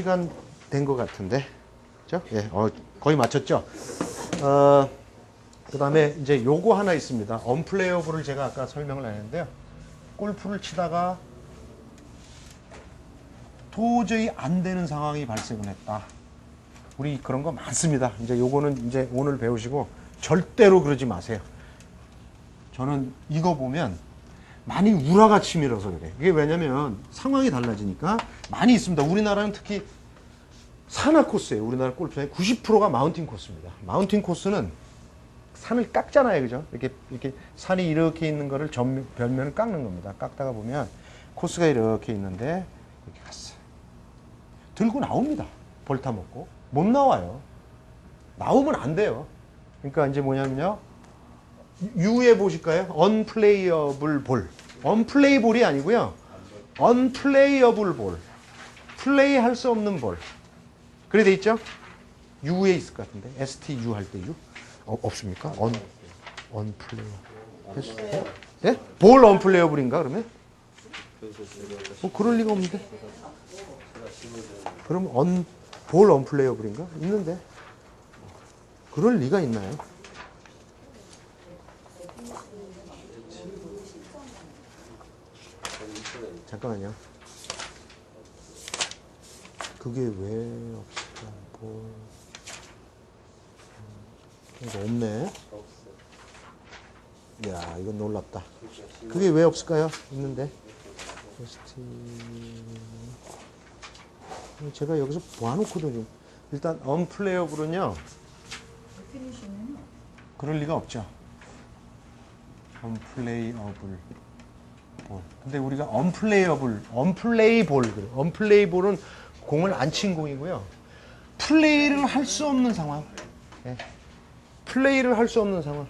시간 된 것 같은데, 그죠? 예, 어, 거의 맞췄죠? 어, 그 다음에 이제 요거 하나 있습니다. 언플레이어블을 제가 아까 설명을 했는데요. 골프를 치다가 도저히 안 되는 상황이 발생을 했다. 우리 그런 거 많습니다. 이제 요거는 이제 오늘 배우시고 절대로 그러지 마세요. 저는 이거 보면 많이 우라가 치밀어서 그래. 이게 왜냐면 상황이 달라지니까 많이 있습니다. 우리나라는 특히 산악 코스예요. 우리나라 골프장의 90%가 마운틴 코스입니다. 마운틴 코스는 산을 깎잖아요. 그죠? 이렇게, 이렇게 산이 이렇게 있는 거를 전, 별면을 깎는 겁니다. 깎다가 보면 코스가 이렇게 있는데 이렇게 갔어요. 들고 나옵니다. 벌타 먹고. 못 나와요. 나오면 안 돼요. 그러니까 이제 뭐냐면요. U에 보실까요? unplayable 볼. unplay볼이 아니고요. unplayable 볼. 플레이 할 수 없는 볼. 그래 돼 있죠? U에 있을 것 같은데. STU 할 때 U? 어, 없습니까? on, unplayable. 예? 볼 unplayable인가 그러면? 뭐 그럴 리가 없는데. 그럼 on, 볼 unplayable인가? 있는데. 그럴 리가 있나요? 잠깐만요. 그게 왜 없을까? 뭐. 음, 이거 없네. 야, 이건 놀랍다. 그게 왜 없을까요? 있는데. 제가 여기서 봐놓거든요. 일단, 언플레이어블은요. 그럴 리가 없죠. 언플레이어블. 볼. 근데 우리가 언플레이어블, 언플레이볼, 그래. 언플레이볼은 공을 안 친 공이고요. 플레이를 할 수 없는 상황. 예. 플레이를 할 수 없는 상황.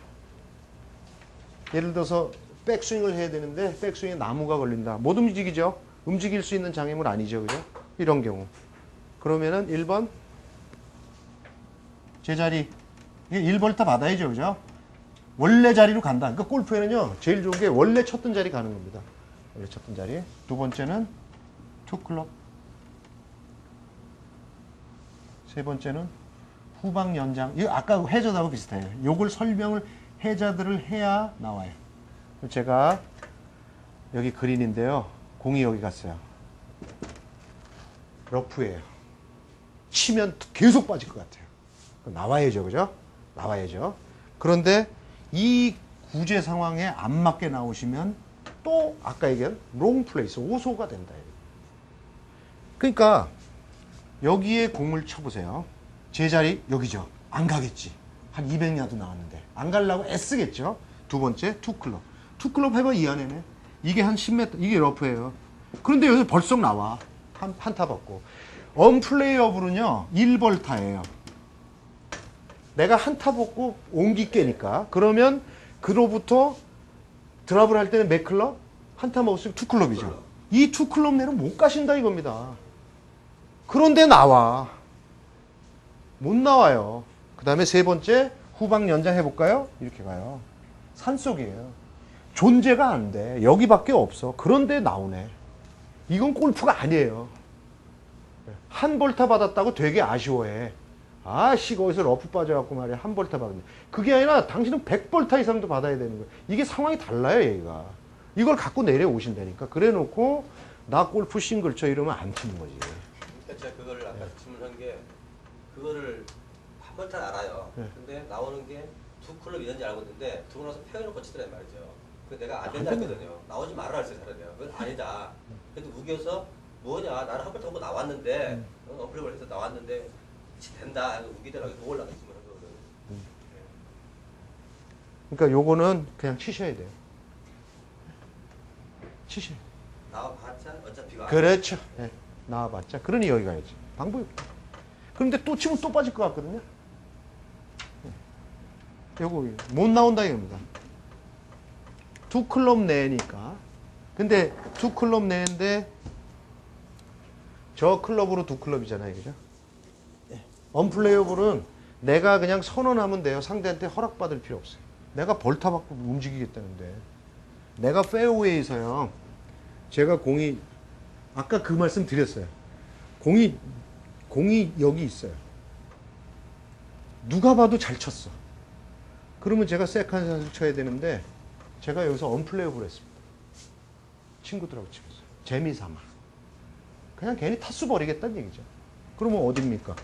예를 들어서 백스윙을 해야 되는데 백스윙에 나무가 걸린다. 못 움직이죠? 움직일 수 있는 장애물 아니죠. 그죠? 이런 경우. 그러면은 1번 제자리 이게 1벌타 받아야죠. 그죠? 원래 자리로 간다. 그러니까 골프에는요, 제일 좋은 게 원래 쳤던 자리 가는 겁니다. 원래 쳤던 자리. 두 번째는 투클럽. 세 번째는 후방 연장. 이거 아까 해저드하고 비슷해요. 요걸 설명을 해저드를 해야 나와요. 제가 여기 그린인데요. 공이 여기 갔어요. 러프예요. 치면 계속 빠질 것 같아요. 나와야죠, 그죠? 나와야죠. 그런데 이 구제 상황에 안 맞게 나오시면 또 아까 얘기한 롱 플레이스 오소가 된다. 그러니까 여기에 공을 쳐보세요. 제 자리 여기죠. 안 가겠지. 한 200야드 나왔는데 안 가려고 애쓰겠죠. 두 번째 투클럽. 투클럽 해봐 이 안에네. 이게 한 10m 이게 러프예요. 그런데 여기서 벌써 나와 한 한타 받고 언플레이어블은요 1벌타예요. 내가 한타 벗고 옹기 깨니까 그러면 그로부터 드랍을 할 때는 몇 클럽? 한타 먹었으면 투 클럽이죠. 이 투 클럽 내로 못 가신다 이겁니다. 그런데 나와. 못 나와요. 그 다음에 세 번째 후방 연장 해볼까요? 이렇게 가요. 산속이에요. 존재가 안 돼. 여기밖에 없어. 그런데 나오네. 이건 골프가 아니에요. 한 볼타 받았다고 되게 아쉬워해. 아씨 거기서 러프 빠져갖고 말이야 한 벌타 받았네 그게 아니라 당신은 100벌타 이상도 받아야 되는 거야 이게 상황이 달라요 얘가 이걸 갖고 내려오신다니까 그래 놓고 나 골프 싱글 쳐 이러면 안 치는 거지 그러니까 제가 그거를 아까 질문한 게 그거를 한번잘 알아요. 네. 근데 나오는 게 두 클럽 이런지 알고 있는데 두고 나서 표현을 고치더란 말이죠. 그 내가 안안 된다. 했거든요. 나오지 말아라 했어요, 사람이요. 그건 아니다. 그래도 우겨서 뭐냐, 나는 한번 타고 나왔는데, 음. 어, 어플레이블 해서 나왔는데, 된다. 해서 우기더라고. 그거 올라가 있으면 하거든. 그러니까 요거는 그냥 치셔야 돼요 돼요 나와봤자 어차피 와. 그렇죠 예, 나와봤자 그러니 여기 가야지 방법이 그런데 또 치면 또 빠질 것 같거든요 예. 요거 못 나온다 이겁니다 두 클럽 내니까 근데 두 클럽 내는데 저 클럽으로 두 클럽이잖아요. 그죠? 언플레이어블은 내가 그냥 선언하면 돼요. 상대한테 허락받을 필요 없어요. 내가 벌타 받고 움직이겠다는데. 내가 페어웨이에서요. 제가 공이 아까 그 말씀 드렸어요. 공이 공이 여기 있어요. 누가 봐도 잘 쳤어. 그러면 제가 세컨 샷을 쳐야 되는데 제가 여기서 언플레이어블 했습니다. 친구들하고 치면서 재미삼아. 그냥 괜히 타수 버리겠다는 얘기죠. 그러면 어딥니까?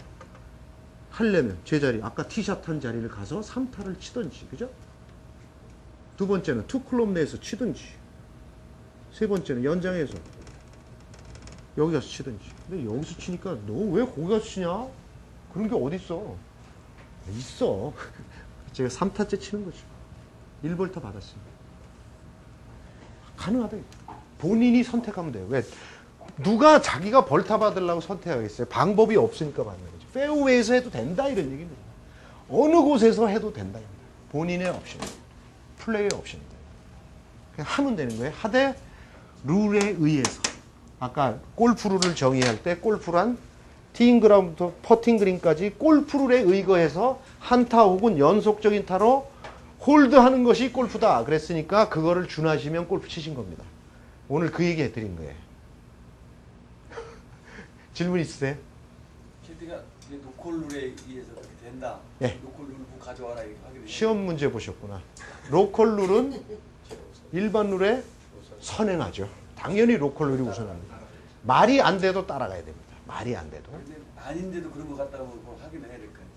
하려면 제자리 아까 티샷 한 자리를 가서 3타를 치든지 그죠? 두 번째는 투 클럽 내에서 치든지 세 번째는 연장에서 여기 가서 치든지. 근데 여기서 치니까 너 왜 거기 가서 치냐? 그런 게 어딨어? 있어. 제가 3타째 치는 거죠 1벌타 받았습니다. 가능하다 본인이 선택하면 돼요. 왜? 누가 자기가 벌타 받으려고 선택하겠어요? 방법이 없으니까 받는 거죠 페어웨이에서 해도 된다 이런 얘기입니다 어느 곳에서 해도 된다 본인의 옵션. 플레이의 옵션입니다. 그냥 하면 되는 거예요. 하되 룰에 의해서 아까 골프 룰을 정의할 때 골프란 티잉 그라운드부터 퍼팅 그린까지 골프 룰에 의거해서 한타 혹은 연속적인 타로 홀드하는 것이 골프다. 그랬으니까 그거를 준하시면 골프 치신 겁니다. 오늘 그 얘기 해드린 거예요. 질문 있으세요? 캐디가 이제 노콜 룰에 의해서 그렇게 된다. 예. 노콜 룰을 뭐 가져와라 이렇게 하게 되면 시험 문제 보셨구나. 로컬 룰은 일반 룰에 선행하죠. 당연히 로컬 룰이 우선합니다. 말이 안 돼도 따라가야 됩니다. 말이 안 돼도. 아닌데도 그런 거 갖다가 뭐, 뭐 확인을 해야 될거 아니에요.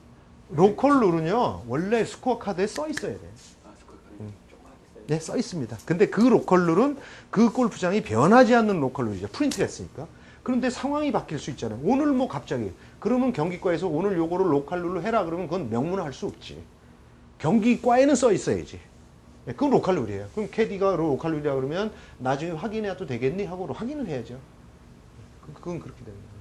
로컬 룰은요, 원래 스코어 카드에 써 있어야 돼요. 아, 스코어 음. 네, 써 있습니다. 근데 그 로컬 룰은 그 골프장이 변하지 않는 로컬 룰이죠. 프린트가 했으니까. 그런데 상황이 바뀔 수 있잖아요. 오늘 뭐 갑자기 그러면 경기과에서 오늘 요거를 로컬 룰로 해라 그러면 그건 명문화할 수 없지. 경기과에는 써 있어야지. 네, 그건 로컬 룰이에요. 그럼 캐디가 로컬 룰이라 그러면 나중에 확인해도 되겠니 하고 확인을 해야죠. 그- 그건 그렇게 되는 겁니다.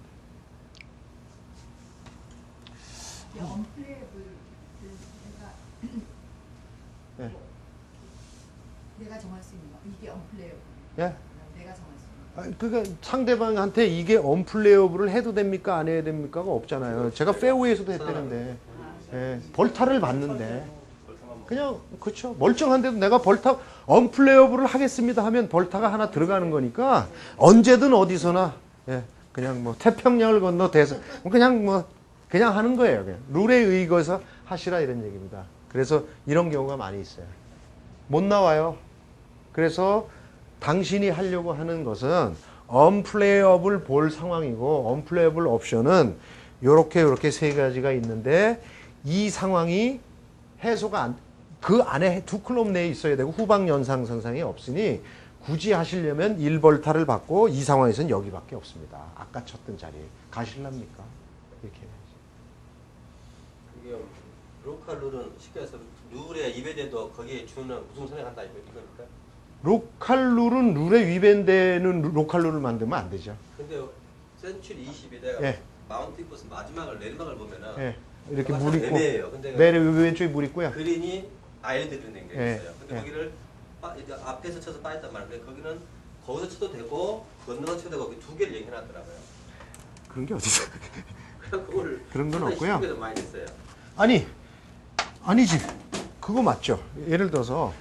네. 내가 정할 수 있는 거 이게 언플레이블 예? 내가 정할 수 있는 아, 그러니까 상대방한테 이게 언플레이어블을 해도 됩니까 안 해야 됩니까가 없잖아요. 제가 페어웨이에서도 했다는데 예, 벌타를 받는데 그냥 그렇죠 멀쩡한데도 내가 벌타 언플레이어블을 하겠습니다 하면 벌타가 하나 들어가는 거니까 언제든 어디서나 예, 그냥 뭐 태평양을 건너 대서 그냥 뭐 그냥 하는 거예요. 그냥 룰에 의거해서 하시라 이런 얘기입니다. 그래서 이런 경우가 많이 있어요. 못 나와요. 그래서 당신이 하려고 하는 것은 언플레이어블 볼 상황이고 언플레이어블 옵션은 요렇게 요렇게 세 가지가 있는데 이 상황이 해소가 안, 그 안에 두 클럽 내에 있어야 되고 후방 연상 선상이 없으니 굳이 하시려면 1벌타를 받고 이 상황에서는 여기밖에 없습니다. 아까 쳤던 자리에 가실랍니까? 이렇게 해야지. 그게 로컬 룰은 쉽게 해서 룰에 위배돼도 거기에 주는 우승 선행한다 이거 이거니까. 로컬 룰은 룰에 위배되는 로컬 룰을 만들면 안 되죠. 근데 센츄리 20이 내가 예. 마운트 버스 마지막을 내리막을 보면은 예. 이렇게 물참 있고. 근데 내려 왼쪽에 물 있고요. 그린이 아일드로 된게 예, 있어요. 근데 예. 거기를 빠, 앞에서 쳐서 빠졌단 말인데 거기는 거기서 쳐도 되고 건너서 쳐도 되고 두 개를 얘기해놨더라고요. 그런 게 어디서? 그걸 그런 건 없고요. 많이 했어요. 아니 아니지 그거 맞죠 예를 들어서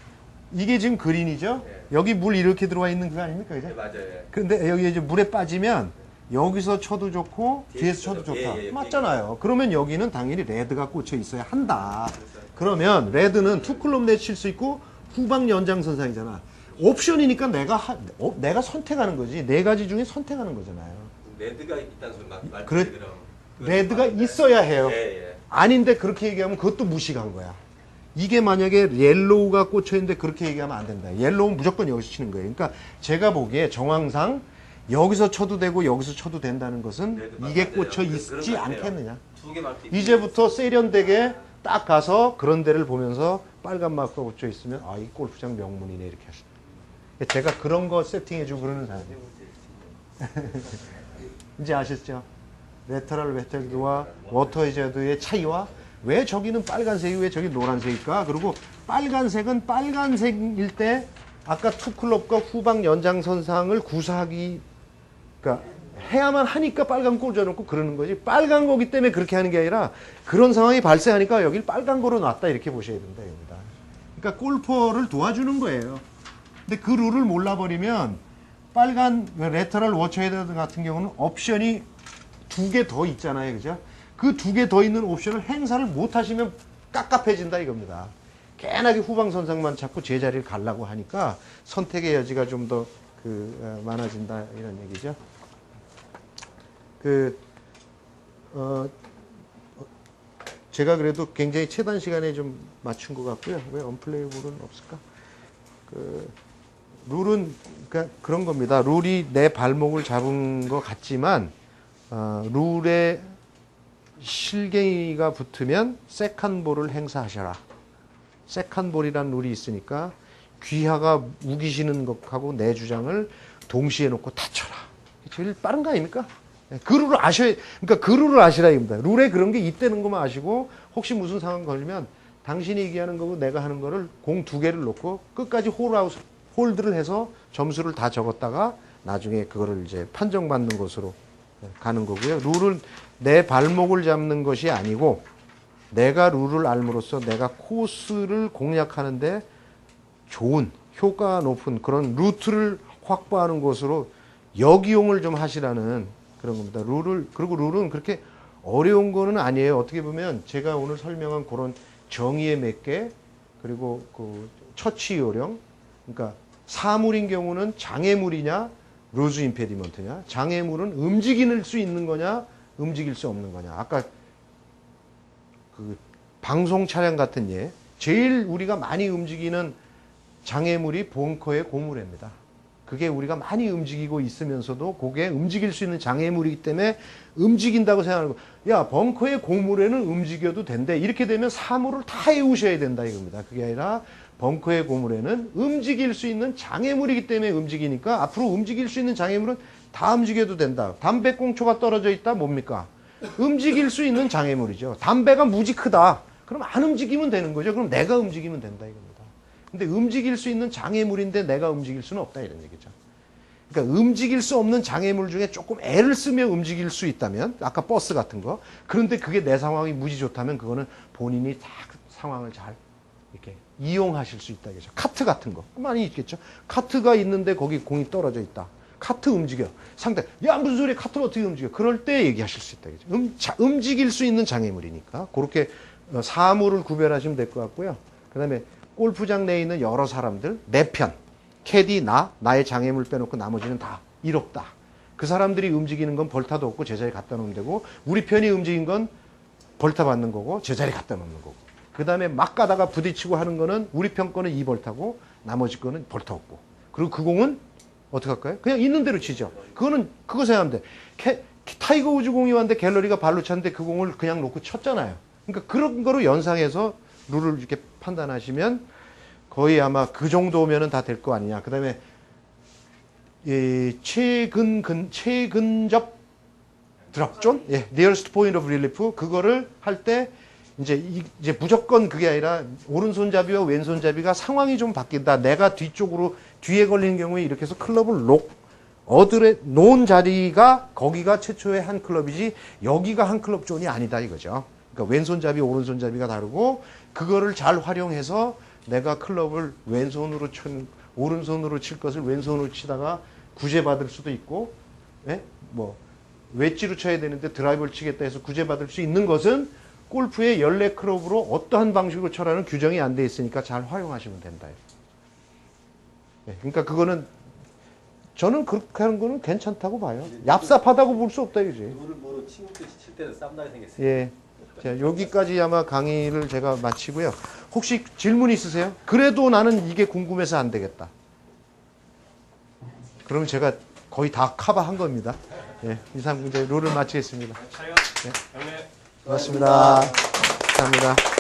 이게 지금 그린이죠 네. 여기 물 이렇게 들어와 있는 그거 아닙니까 네, 이제 맞아요. 예. 근데 여기 이제 물에 빠지면 여기서 쳐도 좋고 뒤에서 쳐도 좋다 예, 예, 맞잖아요 그러면 여기는 당연히 레드가 꽂혀 있어야 한다 그러면 레드는 투클럽 내칠 수 있고 후방 연장선상이잖아 옵션이니까 내가 하- 어, 내가 선택하는 거지 네 가지 중에 선택하는 거잖아요 레드가 있다는 소리 막 말. 그래- 레드가 있어야 해요 예, 예. 아닌데 그렇게 얘기하면 그것도 무식한 거야. 이게 만약에 옐로우가 꽂혀 있는데 그렇게 얘기하면 안 된다. 옐로우는 무조건 여기서 치는 거예요. 그러니까 제가 보기에 정황상 여기서 쳐도 되고 여기서 쳐도 된다는 것은 레드 이게 맞아요. 꽂혀 그- 있지. 않겠느냐. 이제부터 세련되게 딱 가서 그런 데를 보면서 빨간 마크가 꽂혀 있으면 아, 이 골프장 명문이네 이렇게 하시다. 제가 그런 거 세팅해주고 그러는 사람이에요. 이제 아셨죠? 레터럴 웨텔드와 워터 해저드의 차이와 왜 저기는 빨간색이 왜 저기 노란색일까? 그리고 빨간색은 빨간색일 때 아까 투클럽과 후방 연장선상을 구사하기 그러니까 해야만 하니까 빨간 꼴 줘놓고 그러는 거지 빨간 거기 때문에 그렇게 하는 게 아니라 그런 상황이 발생하니까 여길 빨간 거로 놨다 이렇게 보셔야 된다 이겁니다. 그러니까 골퍼를 도와주는 거예요. 근데 그 룰을 몰라버리면 빨간 레터럴 워처헤드 같은 경우는 옵션이 두 개 더 있잖아요. 그죠? 그 두 개 더 있는 옵션을 행사를 못 하시면 깝깝해진다 이겁니다. 깨나게 후방 선상만 찾고 제자리를 가려고 하니까 선택의 여지가 좀더 그 많아진다 이런 얘기죠. 그 어, 어, 제가 그래도 굉장히 최단 시간에 좀 맞춘 것 같고요. 왜 언플레이블은 없을까? 그 룰은 그러니까 그런 겁니다. 룰이 내 발목을 잡은 것 같지만 어, 룰에 실갱이가 붙으면 세컨볼을 행사하셔라. 세컨볼이라는 룰이 있으니까 귀하가 우기시는 것하고 내 주장을 동시에 놓고 다쳐라. 제일 빠른 거 아닙니까? 예, 그 룰을 아셔야, 그러니까 그 룰을 아시라 입니다. 룰에 그런 게 있다는 것만 아시고 혹시 무슨 상황 걸리면 당신이 얘기하는 거고 내가 하는 거를 공 두 개를 놓고 끝까지 홀아웃, 홀드를 해서 점수를 다 적었다가 나중에 그거를 이제 판정받는 것으로 가는 거고요. 룰은 내 발목을 잡는 것이 아니고 내가 룰을 알므로써 내가 코스를 공략하는데 좋은 효과가 높은 그런 루트를 확보하는 것으로 역이용을 좀 하시라는 그런 겁니다. 룰을 그리고 룰은 그렇게 어려운 거는 아니에요. 어떻게 보면 제가 오늘 설명한 그런 정의의 몇 개 그리고 그 처치 요령 그러니까 사물인 경우는 장애물이냐 루즈 임페디먼트냐 장애물은 움직일 수 있는 거냐 움직일 수 없는 거냐 아까 그 방송 차량 같은 예 제일 우리가 많이 움직이는 장애물이 벙커의 고무래입니다. 그게 우리가 많이 움직이고 있으면서도 그게 움직일 수 있는 장애물이기 때문에 움직인다고 생각하는 거. 야, 벙커의 고무래는 움직여도 된대. 이렇게 되면 사물을 다 해우셔야 된다 이겁니다. 그게 아니라 벙커의 고무래는 움직일 수 있는 장애물이기 때문에 움직이니까 앞으로 움직일 수 있는 장애물은 다 움직여도 된다. 담배꽁초가 떨어져 있다 뭡니까? 움직일 수 있는 장애물이죠. 담배가 무지 크다. 그럼 안 움직이면 되는 거죠. 그럼 내가 움직이면 된다 이겁니다. 근데 움직일 수 있는 장애물인데 내가 움직일 수는 없다 이런 얘기죠. 그러니까 움직일 수 없는 장애물 중에 조금 애를 쓰며 움직일 수 있다면 아까 버스 같은 거 그런데 그게 내 상황이 무지 좋다면 그거는 본인이 다 상황을 잘 이렇게 이용하실 수 있다 이거죠. 카트 같은 거 많이 있겠죠. 카트가 있는데 거기 공이 떨어져 있다. 카트 움직여. 상대 야 무슨 소리야 카트를 어떻게 움직여? 그럴 때 얘기하실 수 있다 이거죠. 음, 자, 움직일 수 있는 장애물이니까 그렇게 어, 사물을 구별하시면 될 것 같고요. 그 다음에 골프장 내에 있는 여러 사람들 내 편, 캐디 나 나의 장애물 빼놓고 나머지는 다 이롭다. 그 사람들이 움직이는 건 벌타도 없고 제자리에 갖다 놓으면 되고 우리 편이 움직인 건 벌타 받는 거고 제자리에 갖다 놓는 거고 그 다음에 막 가다가 부딪히고 하는 거는 우리 편 거는 이 벌타고 나머지 거는 벌타 없고 그리고 그 공은 어떻게 할까요? 그냥 있는 대로 치죠. 그거는 그거 생각하면 돼. 캐- 타이거 우즈 공이 왔는데 갤러리가 발로 찼는데 그 공을 그냥 놓고 쳤잖아요. 그러니까 그런 거로 연상해서 룰을 이렇게 판단하시면 거의 아마 그 정도면은 다 될 거 아니냐. 그 다음에 이 최근 근 최근접 드랍존, 예, nearest point of relief 그거를 할 때 이제 이- 이제 무조건 그게 아니라 오른손잡이와 왼손잡이가 상황이 좀 바뀐다. 내가 뒤쪽으로 뒤에 걸리는 경우에 이렇게 해서 클럽을 놓 어들에 놓은 자리가 거기가 최초의 한 클럽이지 여기가 한 클럽 존이 아니다 이거죠. 그러니까 왼손잡이 오른손잡이가 다르고 그거를 잘 활용해서 내가 클럽을 왼손으로 친 오른손으로 칠 것을 왼손으로 치다가 구제받을 수도 있고 예? 뭐 웨지로 쳐야 되는데 드라이버를 치겠다 해서 구제받을 수 있는 것은 골프의 연례 클럽으로 어떠한 방식으로 쳐라는 규정이 안 돼 있으니까 잘 활용하시면 된다. 예, 그러니까 그거는 저는 그렇게 하는 거는 괜찮다고 봐요. 얍삽하다고 볼 수 없다 이거지. 룰을 모르고 친구 칠 때는 쌈나게 생겼어요. 예. 자, 여기까지 아마 강의를 제가 마치고요. 혹시 질문 있으세요? 그래도 나는 이게 궁금해서 안 되겠다. 그러면 제가 거의 다 커버한 겁니다. 예. 이상 이제 룰을 마치겠습니다. 네. 고맙습니다. 감사합니다.